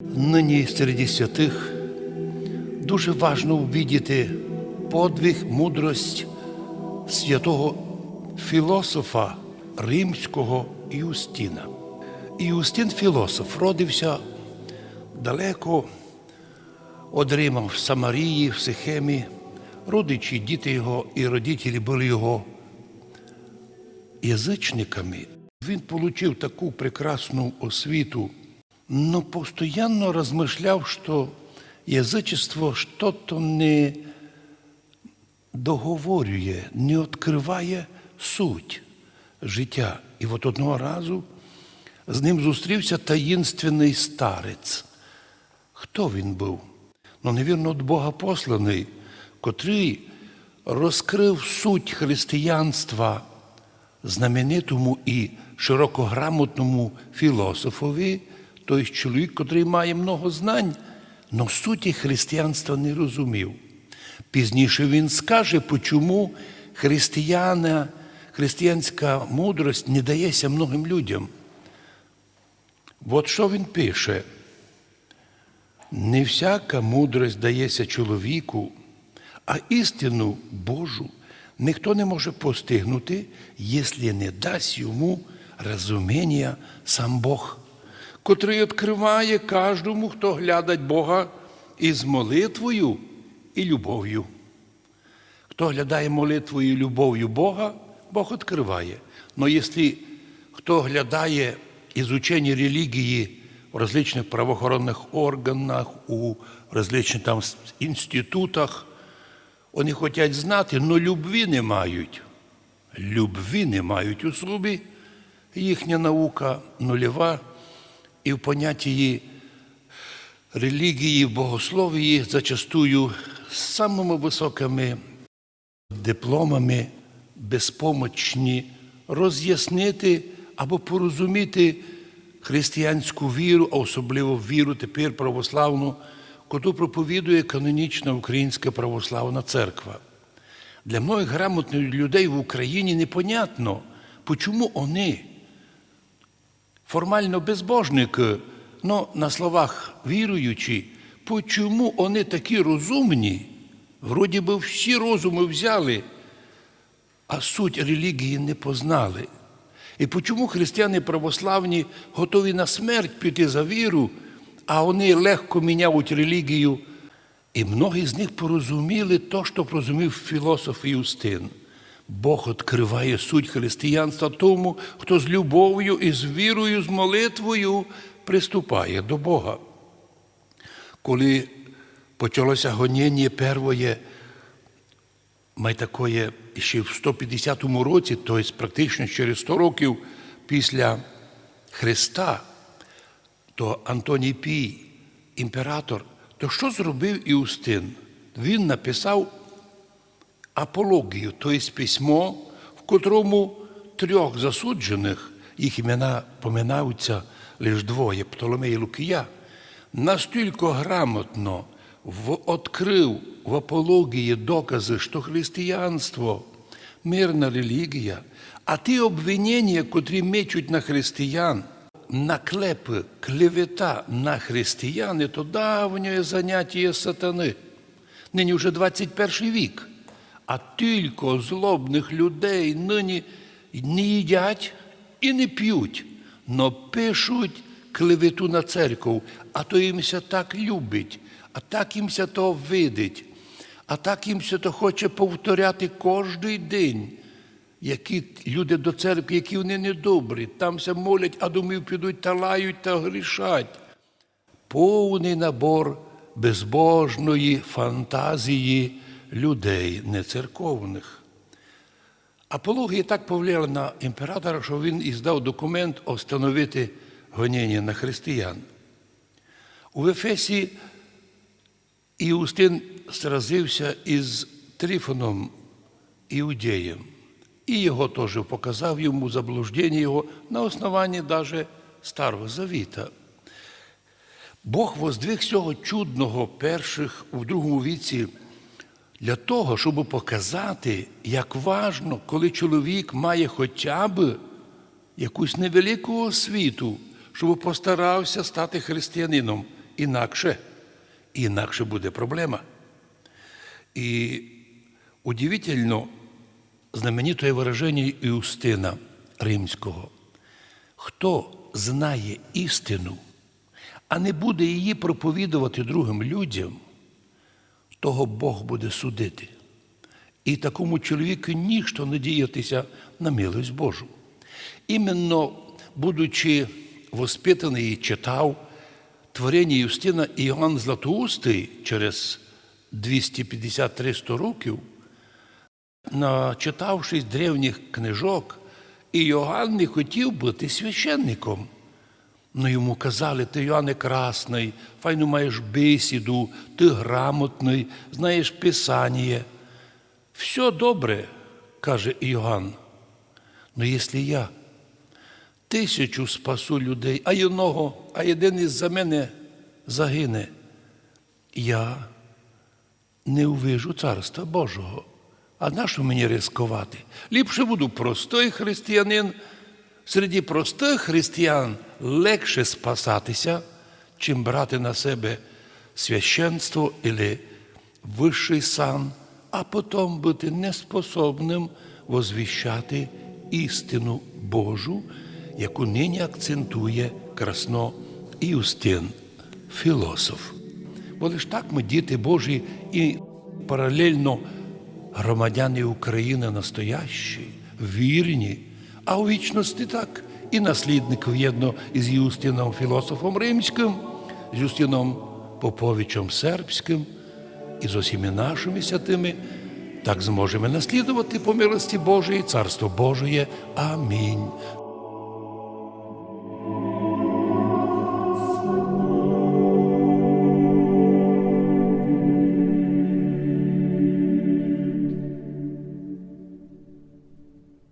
Нині серед святих дуже важно увидіти подвиг, мудрость святого філософа римського Іустіна. Іустин філософ родився далеко від Рима в Самарії, в Сихемі. Родичі, діти його і родителі були його язичниками. Він отримав таку прекрасну освіту, но постоянно размышлял, что язичество что-то не договорює, не відкриває суть життя. І от одного разу з ним зустрівся таїнственний старець. Хто він був? Ну, невірно, від Бога посланий, котрий розкрив суть християнства знаменитому і широкограмотному філософові, той чоловік, котрий має много знань, но суті християнства не розумів. Пізніше він скаже, чому християна, християнська мудрость не дається многим людям. От що він пише. Не всяка мудрость дається чоловіку, а істину Божу ніхто не може постигнути, якщо не дасть йому розуміння сам Бог, котрий відкриває кожному, хто глядать Бога із молитвою і любов'ю. Хто глядає молитвою і любов'ю Бога, Бог відкриває. Но якщо хто глядає ізучення релігії в различних правоохоронних органах, у различних там інститутах, вони хочуть знати, але любві не мають. Любві не мають у собі. Їхня наука нульова, і в понятті релігії, богословії зачастую з самими високими дипломами безпомочні роз'яснити або порозуміти християнську віру, а особливо віру тепер православну, яку проповідує канонічна Українська православна церква. Для многих грамотних людей в Україні непонятно, чому вони формально безбожники, но на словах віруючі, чому вони такі розумні, вроді би всі розуми взяли, а суть релігії не познали. І чому християни православні готові на смерть піти за віру, а вони легко міняють релігію. І многі з них порозуміли то, що порозумів філософ Юстин. Бог відкриває суть християнства тому, хто з любов'ю і з вірою, з молитвою приступає до Бога. Коли почалося гоніння первоє, май ще в 150 році, тобто практично через 100 років після Христа, то Антоній Пій, імператор, то що зробив Іустин? Він написав апологію, тобто письмо, в котрому трьох засуджених, їх імена поминаються лише двоє, Птоломей і Лукія, настільки грамотно відкрив в апології докази, що християнство мирна релігія, а ті обвинення, котрі мечуть на християн, наклепи, клевета на християни, то давнє заняття сатани. Нині вже 21 вік. А тільки злобних людей нині не їдять і не п'ють, но пишуть клевету на церкву, а то їмся так любить, а так їмся то видить, а так їмся то хоче повторяти кожний день. Які люди до церкви, які вони недобрі, тамся молять, а думаю, підуть та лають та грішать. Повний набор безбожної фантазії людей нецерковних. Апологія так повлияла на імператора, що він іздав документ встановити гоніння на християн. У Ефесі Іустин сразився із Трифоном Іудеєм. І його теж показав йому заблуждення його на основанні даже Старого Завіта. Бог воздвиг цього чудного перших у другому віці для того, щоб показати, як важно, коли чоловік має хоча б якусь невелику освіту, щоб постарався стати християнином. інакше. Інакше буде проблема. І удивительно знаменитое выражение Іустина Римського. Хто знає істину, а не буде її проповідувати другим людям, того Бог буде судити. І такому чоловіку ніщо надіятися на милость Божу. Іменно, будучи воспитаний і читав творення Юстина Іоанн Златоустий через 250-300 років, начитавшись древніх книжок, Іоанн не хотів бути священником. Ну йому казали, ти Йоанне красний, файно маєш бесіду, ти грамотний, знаєш Писання. Все добре, каже Іоанн. Ну якщо я тисячу спасу людей, а одного, а один із за мене загине, я не увижу Царства Божого. А нащо мені ризикувати? Ліпше буду простий християнин. Серед простих християн легше спасатися, чим брати на себе священство або вищий сан, а потім бути неспособним возвіщати істину Божу, яку нині акцентує красно Іустин, філософ. Бо лиш так ми діти Божі і паралельно громадяни України настоящі, вірні, а у вічності так і наслідник в'єдно із Юстином філософом римським, з Юстином Поповичем сербським і з усіми нашими святими, так зможемо наслідувати по милості Божої, Царство Божої. Амінь.